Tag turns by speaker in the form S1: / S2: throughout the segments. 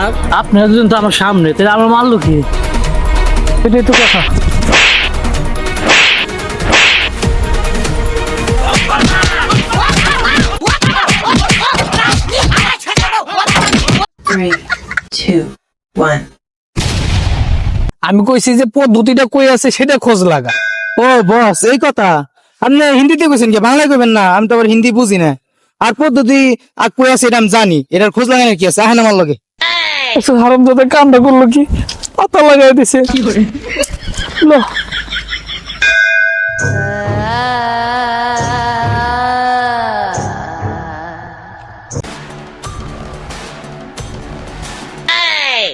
S1: আর আপনারা দুজন তো আমার সামনে তাহলে আমার মারলো কি এটাই তো কথা।
S2: Three, two, one.
S3: আমি কইছি যে পদ্ধতিটা কই আছে সেটা খোঁজ লাগা।
S4: ও বস এই কথা। আপনি হিন্দিতে কইছেন কি? বাংলায় কইবেন না আমি তো আবার হিন্দি বুঝি না। আর পদ্ধতি আর কই আছে এটা আমি জানি। এটার খোঁজ লাগানোর কি আছে? আহেন আমার লগে।
S3: হারাম দাদা কামটা করলো কি পাতা লাগাই দিছে লো।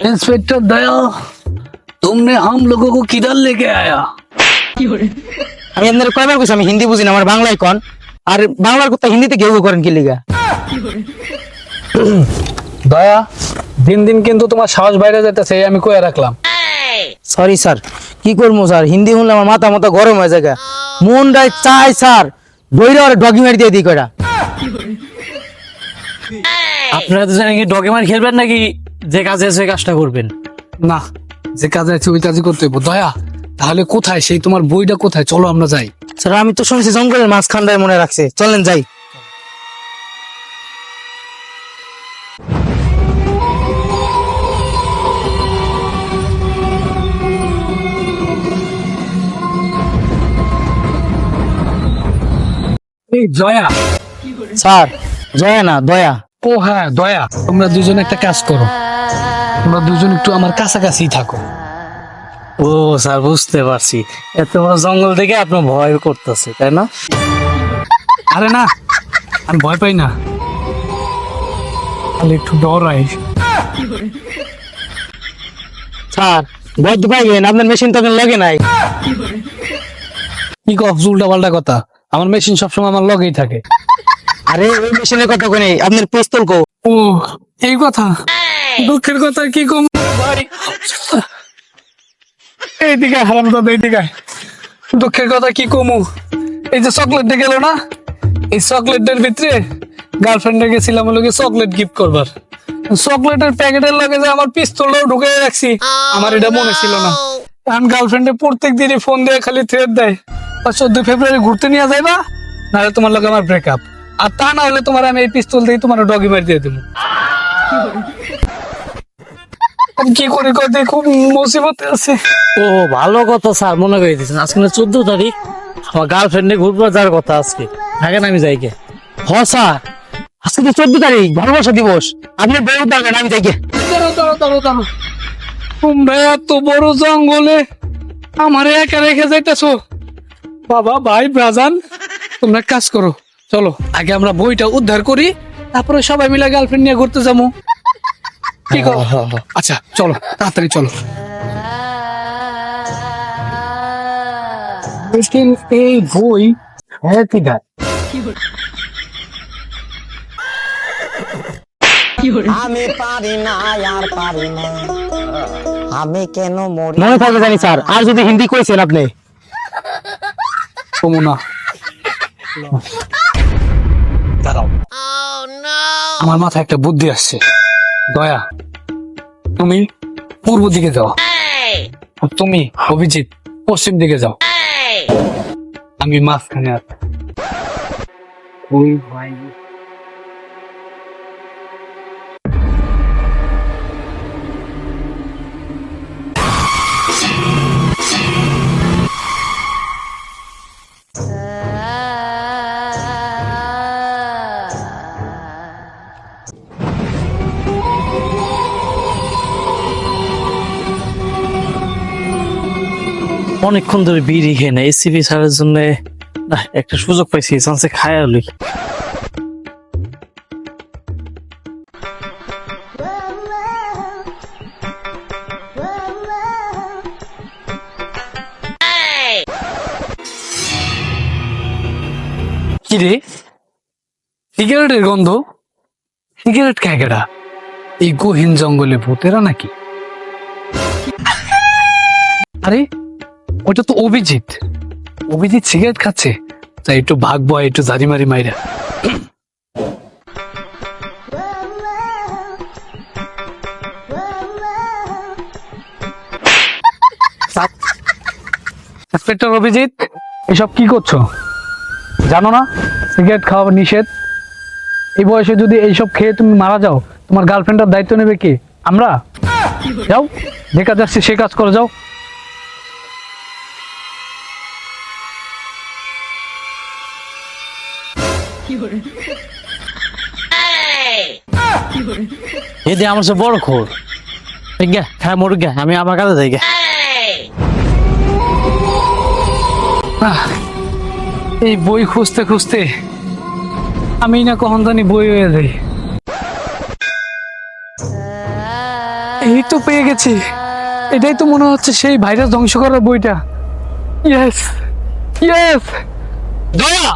S1: इंस्पेक्टर दया तुमने हम लोगों को किधर लेके आया
S4: আমি আপনার কয়বার কইছি আমি হিন্দি বুঝি না আমার বাংলায় কন আর বাংলার কথা হিন্দিতে কেউ করেন কি লিগা
S3: দয়া দিন দিন কিন্তু তোমার সাহস বাইরে যাইতেছে আমি কয়ে রাখলাম।
S4: সরি স্যার কি করব স্যার হিন্দি শুনলে আমার মাথা মাথা গরম হয়ে যায় মনটাই চাই স্যার বইরে আর ডগি মারি দিয়ে দিই কয়টা।
S1: আপনারা তো জানেন কি ডকুমেন্ট খেলবেন নাকি যে কাজে ওই কাজটা করবেন?
S3: না যে কাজে আছে ওই কাজই করতে হইব। দয়া তাহলে কোথায়? সেই তোমার বইটা কোথায়? চলো আমরা যাই।
S4: স্যার আমি তো শুনছি জঙ্গলের মাঝখানটায় মনে রাখছে। চলেন যাই।
S3: এই জয়া।
S4: স্যার জয়া না দয়া।
S3: ও হ্যাঁ দয়া। তোমরা দুজন একটা কাজ করো। তোমরা দুজন একটু আমার কাছাকাছি থাকো।
S1: ও স্যার বুঝতে পারছি। এত বড় জঙ্গল থেকে আপনার ভয় করতেছে তাই না?
S3: আরে না আমি ভয় পাই না। খালি একটু ডরাই।
S4: স্যার বদ্ধ পাইবেন আপনার মেশিন তো লাগে নাই।
S3: কি কস উল্টা পাল্টা কথা। আমার মেশিন সবসময় আমার লগেই থাকে।
S4: আরে ওই মেশিনের কথা কই নাই? আপনার পিস্তল কো
S3: ও এই কথা? দুঃখের কথা কি কম? এইদিকে হারাম দাদা এইদিকে দুঃখের কথা কি কমু? এই যে চকলেটটা গেল না? এই চকলেটের ভিতরে গার্লফ্রেন্ডে গেছিলাম লোকে চকলেট গিফট করবার। চকলেটের প্যাকেটের লাগে যে আমার পিস্তলটাও ঢুকে রাখছি আমার এটা মনে ছিল না। কারণ গার্লফ্রেন্ডে প্রত্যেক দিনই ফোন দিয়ে খালি থ্রেট দেয়। চোদ্দ ফেব্রুয়ারি ঘুরতে নিয়ে যাইবা নাহলে তোমার লগে আমার ব্রেকআপ আর তা না হলে তোমার আমি এই পিস্তল দিয়ে তোমার ডগি মারি দিয়ে দেবো কি করে খুব মুসিবতে আছে।
S1: ও ভালো কথা স্যার মনে করে দিয়েছেন। আজকে না চোদ্দ তারিখ আমার গার্লফ্রেন্ডে ঘুরবো যার কথা আজকে। থাকেন আমি যাইকে
S4: হ স্যার। আজকে তো চোদ্দ তারিখ ভালোবাসা দিবস। আপনি বেরোতে পারবেন আমি যাই গে।
S3: দাঁড়ো দাঁড়ো দাঁড়ো দাঁড়ো তোমরা এত বড় জঙ্গলে আমার একা রেখে যাইতেছো। বাবা ভাই ব্রাজান তোমরা কাজ করো চলো। আগে আমরা বইটা উদ্ধার করি তারপরে সবাই মিলে গার্লফ্রেন্ড নিয়ে ঘুরতে যাব। কি করো? আচ্ছা চলো তাড়াতাড়ি চলো। এই বই হ্যাঁ কি
S5: আমি পারি না আর পারি না। আমি কেন মরি?
S4: মনে থাকবে জানি স্যার আর যদি হিন্দি কইছেন আপনি।
S3: দাঁড়াও। আমার মাথায় একটা বুদ্ধি আসছে। দয়া, তুমি পূর্ব দিকে যাও। তুমি অভিজিৎ, পশ্চিম দিকে যাও। আমি মাঝখানে আছি।
S1: অনেকক্ষণ ধরে বিড়ি খেয়ে না এসিপি স্যারের জন্য একটা সুযোগ পাইছি চান্সে খায় লই।
S3: কি রে সিগারেটের গন্ধ? সিগারেট ক্যাকেরা এই গহীন জঙ্গলে ভূতেরা নাকি? আরে ওটা তো অভিজিৎ। অভিজিৎ সিগারেট খাচ্ছে। তাই একটু ভাগ বয়, একটু জারি মারি মাইরা। ইন্সপেক্টর অভিজিৎ, এসব কি করছ? জানো না? সিগারেট খাওয়া নিষেধ। এই বয়সে যদি এইসব খেয়ে তুমি মারা যাও, তোমার গার্লফ্রেন্ডের দায়িত্ব নেবে কে? আমরা? যাও, যে কাজ আসছে সে কাজ করে, যাও।
S1: যে আমার সে বড় খোর। গে হ্যাঁ মরুক গে, আমি আমার কাছে যাই গে।
S3: এই বই খুঁজতে খুঁজতে আমি না কখন জানি বই হয়ে যাই। এই তো পেয়ে গেছি। এটাই তো মনে হচ্ছে সেই ভাইরাস ধ্বংস করার বইটা। ইয়েস ইয়েস
S1: দয়া!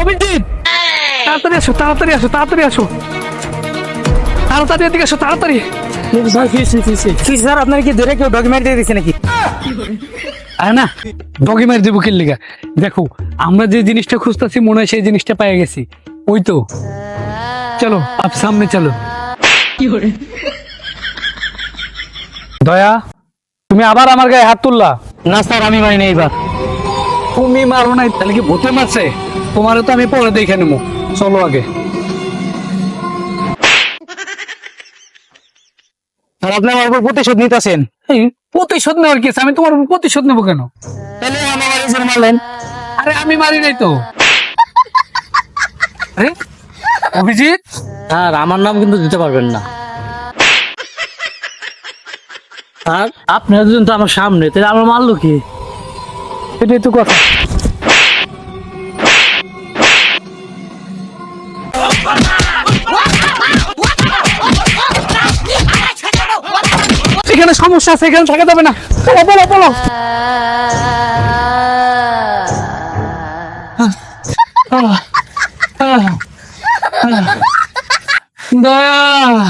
S1: অভিজিৎ!
S3: তাড়াতাড়ি আসো তাড়াতাড়ি আসো তাড়াতাড়ি আসো। তাড়াতাড়ি এদিকে আসো তাড়াতাড়ি।
S4: স্যার আপনার কি ধরে কেউ ডকুমেন্ট দিয়ে দিচ্ছে নাকি?
S3: আর না ডগি মার দেবো কিল্লিগা দেখো আমরা যে জিনিসটা খুঁজতেছি মনে হয় সেই জিনিসটা পেয়ে গেছি। ওই তো। চলো আপ সামনে চলো। দয়া তুমি আবার আমার গায়ে হাত তুললা?
S1: না স্যার আমি মানি না এইবার।
S3: তুমি মারো নাই তাহলে কি ভূতে মারছে? তোমারও তো আমি পরে দেখে নেব। চলো আগে।
S4: আর আপনি আমার উপর প্রতিশোধ নিতেছেন?
S3: এই প্রতিশোধ নেওয়ার কেস আমি তোমার উপর প্রতিশোধ নেব কেন?
S4: তাহলে আমার বাড়ি মারলেন।
S3: আরে আমি মারি নাই তো। আরে অভিজিৎ?
S1: স্যার আমার নাম কিন্তু দিতে পারবেন না। আপনারা দুজন তো আমার সামনে তাহলে আমার মারলো কি?
S3: এটাই তো কথা। এখানে সমস্যা আছে এখানে থাকা যাবে না। বলো বলো বলো দয়া।